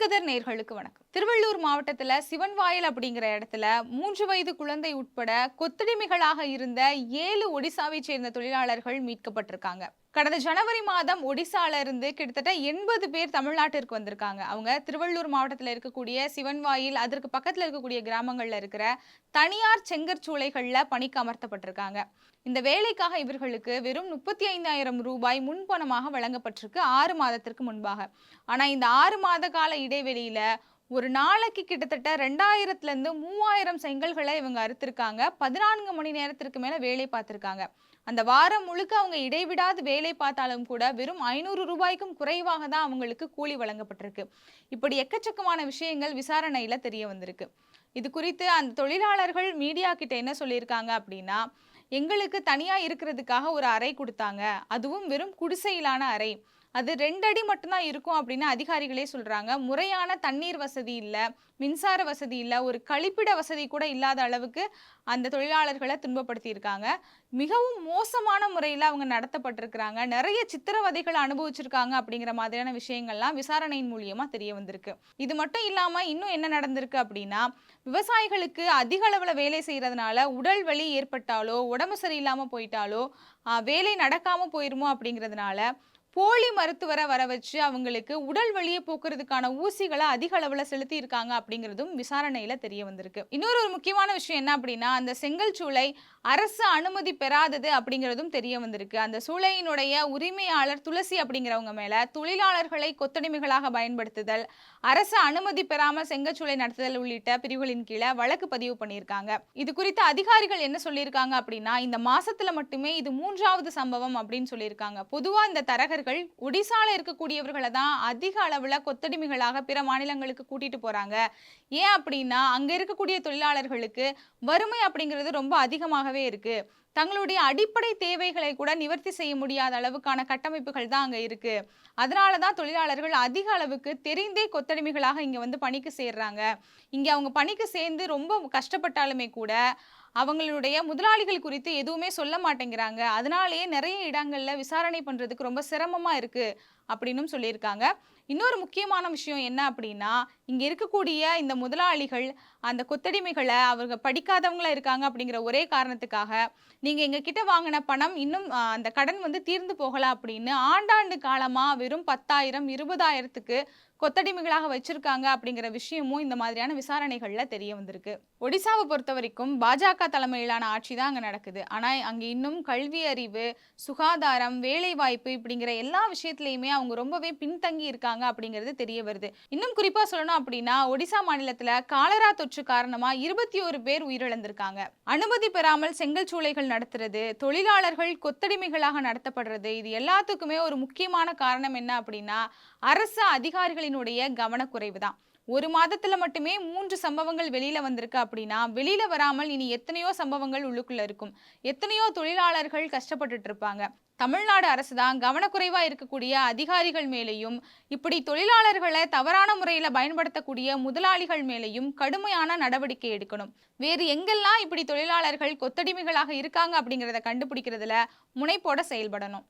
கதிர் நேர்களுக்கு வணக்கம். திருவள்ளூர் மாவட்டத்துல சிவன்வாயல் அப்படிங்கிற இடத்துல மூன்று வயது குழந்தை உட்பட கொத்தடிமைகளாக இருந்த ஏழு ஒடிசாவை சேர்ந்த தொழிலாளர்கள் மீட்கப்பட்டிருக்காங்க. கடந்த ஜனவரி மாதம் ஒடிசால இருந்து கிட்டத்தட்ட எண்பது பேர் தமிழ்நாட்டிற்கு வந்திருக்காங்க. அவங்க திருவள்ளூர் மாவட்டத்தில் இருக்கக்கூடிய சிவன்வாயில் அதற்கு பக்கத்தில் இருக்கக்கூடிய கிராமங்களில் இருக்கிற தனியார் செங்கற்சூளைகளில் பணிக்கு அமர்த்தப்பட்டிருக்காங்க. இந்த வேலைக்காக இவர்களுக்கு வெறும் முப்பத்தி ஐந்தாயிரம் ரூபாய் முன்பணமாக வழங்கப்பட்டிருக்கு ஆறு மாதத்திற்கு முன்பாக. ஆனால் இந்த ஆறு மாத கால இடைவெளியில் ஒரு நாளைக்கு கிட்டத்தட்ட ரெண்டாயிரத்துலேருந்து மூவாயிரம் செங்கல்களை இவங்க அறுத்திருக்காங்க. பதினான்கு மணி நேரத்திற்கு மேலே வேலை பார்த்துருக்காங்க. அந்த வாரம் முழுக்க அவங்க இடைவிடாது வேலை பார்த்தாலும் கூட வெறும் ஐநூறு ரூபாய்க்கும் குறைவாக தான் அவங்களுக்கு கூலி வழங்கப்பட்டிருக்கு. இப்படி எக்கச்சக்கமான விஷயங்கள் விசாரணையில தெரிய வந்திருக்கு. இது குறித்து அந்த தொழிலாளர்கள் மீடியா கிட்ட என்ன சொல்லியிருக்காங்க அப்படின்னா எங்களுக்கு தனியா இருக்கிறதுக்காக ஒரு அறை கொடுத்தாங்க. அதுவும் வெறும் குடிசையிலான அறை. அது ரெண்டு அடி மட்டும்தான் இருக்கும் அப்படின்னு அதிகாரிகளே சொல்றாங்க. முறையான தண்ணீர் வசதி இல்லை மின்சார வசதி இல்லை ஒரு கழிப்பிட வசதி கூட இல்லாத அளவுக்கு அந்த தொழிலாளர்களை துன்பப்படுத்தியிருக்காங்க. மிகவும் மோசமான முறையில் அவங்க நடத்தப்பட்டிருக்கிறாங்க. நிறைய சித்திரவதைகளை அனுபவிச்சிருக்காங்க அப்படிங்கிற மாதிரியான விஷயங்கள்லாம் விசாரணையின் மூலியமா தெரிய வந்திருக்கு. இது மட்டும் இல்லாம இன்னும் என்ன நடந்திருக்கு அப்படின்னா விவசாயிகளுக்கு அதிக அளவில் வேலை செய்யறதுனால உடல் வலி ஏற்பட்டாலோ உடம்பு சரியில்லாம போயிட்டாலோ வேலை நடக்காம போயிருமோ அப்படிங்கிறதுனால போலி மருத்துவரை வர வச்சு அவங்களுக்கு உடல் வழியை போக்குறதுக்கான ஊசிகளை அதிக அளவில் செலுத்தி இருக்காங்க அப்படிங்கிறதும் விசாரணையில தெரிய வந்திருக்கு. இன்னொரு ஒரு முக்கியமான விஷயம் என்ன அப்படின்னா அந்த செங்கல் சூளை அரசு அனுமதி பெறாதது அப்படிங்கிறதும் தெரிய வந்திருக்கு. அந்த சூளையினுடைய உரிமையாளர் துளசி அப்படிங்கிறவங்க மேல தொழிலாளர்களை கொத்தடிமைகளாக பயன்படுத்துதல் அரசு அனுமதி பெறாமல் செங்கச்சூளை நடத்துதல் உள்ளிட்ட பிரிவுகளின் கீழே வழக்கு பதிவு பண்ணியிருக்காங்க. இது குறித்து அதிகாரிகள் என்ன சொல்லியிருக்காங்க அப்படின்னா இந்த மாசத்துல மட்டுமே இது மூன்றாவது சம்பவம் அப்படின்னு சொல்லியிருக்காங்க. பொதுவா இந்த தரகர்கள் ஒடிசால இருக்கக்கூடியவர்களை தான் அதிக அளவுல கொத்தடிமைகளாக பிற மாநிலங்களுக்கு கூட்டிட்டு போறாங்க. ஏன் அப்படின்னா அங்க இருக்கக்கூடிய தொழிலாளர்களுக்கு வறுமை அப்படிங்கிறது ரொம்ப அதிகமாகவே இருக்கு. தங்களுடைய அடிப்படை தேவைகளை கூட நிவர்த்தி செய்ய முடியாத அளவுக்கான கட்டமைப்புகள் தான் அங்கே இருக்கு. அதனால தான் தொழிலாளர்கள் அதிக அளவுக்கு தெரிந்தே கொத்தடிமைகளாக இங்கே வந்து பணிக்கு சேர்றாங்க. இங்கே அவங்க பணிக்கு சேர்ந்து ரொம்ப கஷ்டப்பட்டாலுமே கூட அவங்களுடைய முதலாளிகள் குறித்து எதுவுமே சொல்ல மாட்டேங்கிறாங்க. அதனாலேயே நிறைய இடங்களில் விசாரணை பண்ணுறதுக்கு ரொம்ப சிரமமாக இருக்குது அப்படின்னும் சொல்லியிருக்காங்க. இன்னொரு முக்கியமான விஷயம் என்ன அப்படின்னா இங்க இருக்கக்கூடிய இந்த முதலாளிகள் அந்த கொத்தடிமைகளை அவங்க படிக்காதவங்களா இருக்காங்க அப்படிங்கிற ஒரே காரணத்துக்காக நீங்க எங்க கிட்ட வாங்கின பணம் இன்னும் அந்த கடன் வந்து தீர்ந்து போகலாம் அப்படின்னு ஆண்டாண்டு காலமா வெறும் பத்தாயிரம் இருபதாயிரத்துக்கு கொத்தடிமைகளாக வச்சிருக்காங்க அப்படிங்கிற விஷயமும் இந்த மாதிரியான விசாரணைகள்ல தெரிய வந்திருக்கு. ஒடிசாவை பொறுத்த வரைக்கும் பாஜக தலைமையிலான ஆட்சி தான் அங்க நடக்குது. ஆனா அங்க இன்னும் கல்வி அறிவு சுகாதாரம் வேலை வாய்ப்பு இப்படிங்கிற எல்லா விஷயத்திலயுமே அவங்க ரொம்பவே பின்தங்கி இருக்காங்க அப்படிங்கிறது தெரிய வருது. இன்னும் குறிப்பா சொல்லணும் அப்படின்னா ஒடிசா மாநிலத்துல காலரா தொற்று காரணமா இருபத்தி ஒரு பேர் உயிரிழந்திருக்காங்க. அனுமதி பெறாமல் செங்கல் சூளைகள் நடத்துறது தொழிலாளர்கள் கொத்தடிமைகளாக நடத்தப்படுறது இது எல்லாத்துக்குமே ஒரு முக்கியமான காரணம் என்ன அப்படின்னா அரசு அதிகாரிகளினுடைய கவனக்குறைவு தான் ஒரு மாதத்துல மட்டுமே மூன்று சம்பவங்கள் வெளியில வந்திருக்கு அப்படின்னா வெளியில வராமல் இனி எத்தனையோ சம்பவங்கள் உள்ளுக்குள்ள இருக்கும். எத்தனையோ தொழிலாளர்கள் கஷ்டப்பட்டுட்டு இருப்பாங்க. தமிழ்நாடு அரசு தான் கவனக்குறைவா இருக்கக்கூடிய அதிகாரிகள் மேலேயும் இப்படி தொழிலாளர்களை தவறான முறையில பயன்படுத்தக்கூடிய முதலாளிகள் மேலேயும் கடுமையான நடவடிக்கை எடுக்கணும். வேறு எங்கெல்லாம் இப்படி தொழிலாளர்கள் கொத்தடிமைகளாக இருக்காங்க அப்படிங்கிறத கண்டுபிடிக்கிறதுல முனைப்போட செயல்படணும்.